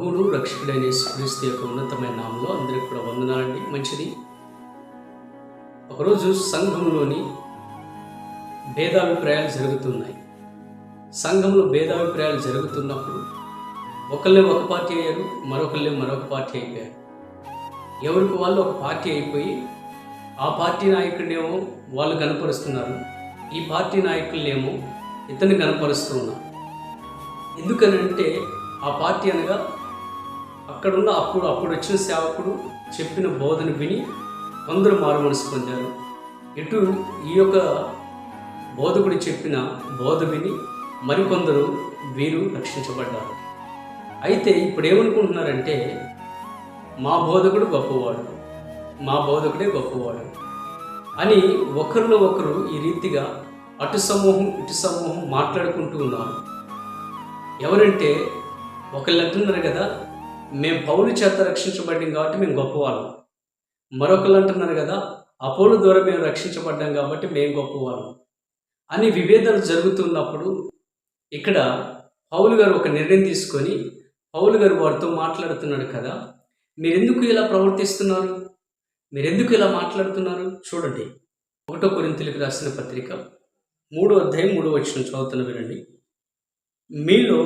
దేవుడు రక్షకుడైన క్రీస్తు యొక్క ఉన్నతమైన నామంలో అందరికి కూడా వందనాలండి. మంచిది. ఒకరోజు సంఘంలోని భేదాభిప్రాయాలు జరుగుతున్నాయి. సంఘంలో భేదాభిప్రాయాలు జరుగుతున్నప్పుడు ఒకళ్ళే ఒక పార్టీ అయ్యారు మరొకళ్ళే మరొక పార్టీ అయిపోయారు. ఎవరికి వాళ్ళు ఒక పార్టీ అయిపోయి ఆ పార్టీ నాయకుడినేమో వాళ్ళు కనపరుస్తున్నారు ఈ పార్టీ నాయకులనేమో ఇతన్ని కనపరుస్తున్నారు ఎందుకనంటే ఆ పార్టీ అనగా అక్కడున్న అప్పుడు అప్పుడు వచ్చిన సేవకుడు చెప్పిన బోధన విని కొందరు మారు మనసు పొందారు. ఇటు ఈ యొక్క బోధకుడు చెప్పిన బోధ విని మరికొందరు వీరు రక్షించబడ్డారు. అయితే ఇప్పుడు ఏమనుకుంటున్నారంటే మా బోధకుడు గొప్పవాడు మా బోధకుడే గొప్పవాడు అని ఒకరిలో ఒకరు ఈ రీతిగా అటు సమూహం ఇటు సమూహం మాట్లాడుకుంటూ ఉన్నారు. ఎవరంటే ఒకళ్ళు అంటున్నారు కదా మేము పౌలు చేత రక్షించబడ్డాం కాబట్టి మేము గొప్పవాళ్ళం. మరొకరు అంటున్నారు కదా అపోలు ద్వారా మేము రక్షించబడ్డాం కాబట్టి మేము గొప్పవాళ్ళం. అని విభేదాలు జరుగుతున్నప్పుడు ఇక్కడ పౌలు గారు ఒక నిర్ణయం తీసుకొని పౌలు గారు వారితో మాట్లాడుతున్నాడు కదా మీరెందుకు ఇలా ప్రవర్తిస్తున్నారు? మీరెందుకు ఇలా మాట్లాడుతున్నారు? చూడండి. ఒకటో కొరింతలకు రాసిన పత్రిక మూడో అధ్యాయం మూడో వచ్చిన చదువుతున్న వినండి. మీలో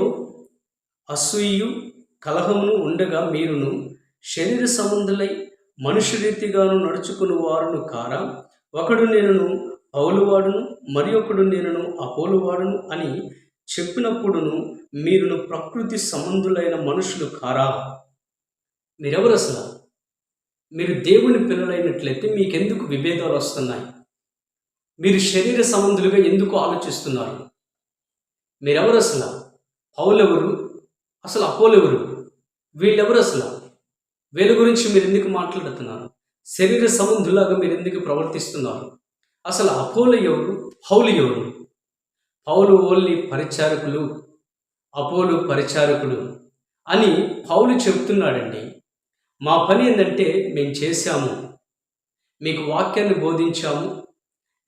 అసూయు కలహమును ఉండగా మీరును శరీర సంబంధులై మనుష్య రీతిగాను నడుచుకుని వారును కారా. ఒకడు నేనును పౌలువాడును మరి ఒకడు నేనును అపోలువాడును అని చెప్పినప్పుడును మీరును ప్రకృతి సంబంధులైన మనుషులు కారా. మీరెవరు అసలు మీరు దేవుని పిల్లలైనట్లయితే మీకెందుకు విభేదాలు వస్తున్నాయి? మీరు శరీర సంబంధులుగా ఎందుకు ఆలోచిస్తున్నారు? మీరెవరు అసలు పౌలెవరు? అసలు అపోలెవరు? వీళ్ళెవరు అసలు? వీళ్ళ గురించి మీరు ఎందుకు మాట్లాడుతున్నారు? శరీర సంబంధులాగా మీరు ఎందుకు ప్రవర్తిస్తున్నారు? అసలు అపోలు ఎవరు? పౌలు ఎవరు? పౌలు ఓన్లీ పరిచారకులు అపోలు పరిచారకులు అని పౌలు చెప్తున్నాడండి. మా పని ఏంటంటే మేము చేశాము. మీకు వాక్యాన్ని బోధించాము.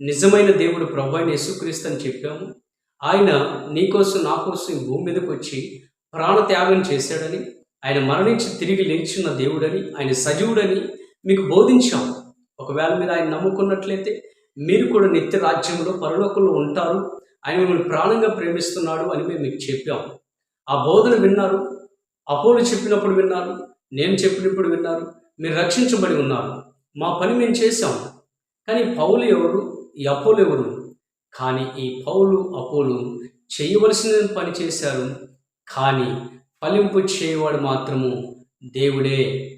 నిజమైన దేవుడు ప్రభాని యేసుక్రీస్తు అని చెప్పాము. ఆయన నీకోసం నా కోసం భూమి మీదకి వచ్చి ప్రాణత్యాగం చేశాడని ఆయన మరణించి తిరిగి లేచిన దేవుడని ఆయన సజీవుడని మీకు బోధించాం. ఒకవేళ మీరు ఆయన నమ్ముకున్నట్లయితే మీరు కూడా నిత్య రాజ్యంలో పరలోకంలో ఉంటారు. ఆయన మిమ్మల్ని ప్రాణంగా ప్రేమిస్తున్నాడు అని మేము మీకు చెప్పాం. ఆ బోధన విన్నారు. అపోలు చెప్పినప్పుడు విన్నారు. నేను చెప్పినప్పుడు విన్నారు. మీరు రక్షించబడి ఉన్నారు. మా పని మేము చేశాం. కానీ పౌలు ఎవరు? ఈ అపోలు ఎవరు? కానీ ఈ పౌలు అపోలు చేయవలసిన పని చేశారు. కానీ ఫలింపు చేయవాడు మాత్రము దేవుడే.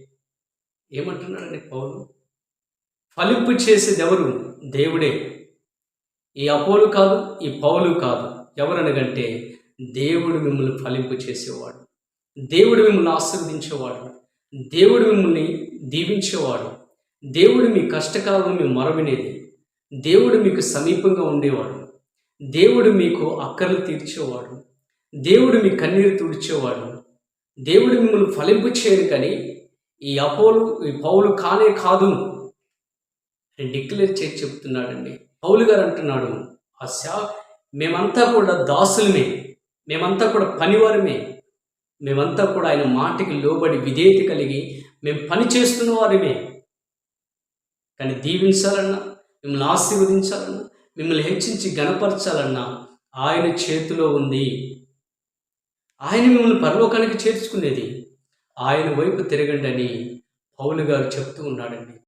ఏమంటున్నాడండి పౌలు? ఫలింపు చేసేది ఎవరు దేవుడే. ఈ అపోలు కాదు ఈ పౌలు కాదు. ఎవరనగంటే దేవుడు మిమ్మల్ని ఫలింపు చేసేవాడు. దేవుడు మిమ్మల్ని ఆశీర్వదించేవాడు. దేవుడు మిమ్మల్ని దీవించేవాడు. దేవుడు మీ కష్టకాలను మీ మరవినేది. దేవుడు మీకు సమీపంగా ఉండేవాడు. దేవుడు మీకు అక్కర్లు తీర్చేవాడు. దేవుడు మీ కన్నీరు తుడిచేవాడు. దేవుడు మిమ్మల్ని ఫలింపు చేయరు కానీ ఈ అపోలు ఈ పౌలు కానే కాదు. అని డిక్లేర్ చేసి చెప్తున్నాడండి. పౌలు గారు అంటున్నాడు ఆ శా మేమంతా కూడా దాసులమే. మేమంతా కూడా పనివారమే. మేమంతా కూడా ఆయన మాటకి లోబడి విధేయత కలిగి మేము పని చేస్తున్న వారమే. కానీ దీవించాలన్నా మిమ్మల్ని ఆశీర్వదించాలన్నా మిమ్మల్ని హెచ్చించి గణపరచాలన్నా ఆయన చేతిలో ఉంది. ఆయన మిమ్మల్ని పరలోకానికి చేర్చుకునేది. ఆయన వైపు తిరగండి అని పౌలు గారు చెప్తూ ఉన్నాడండి.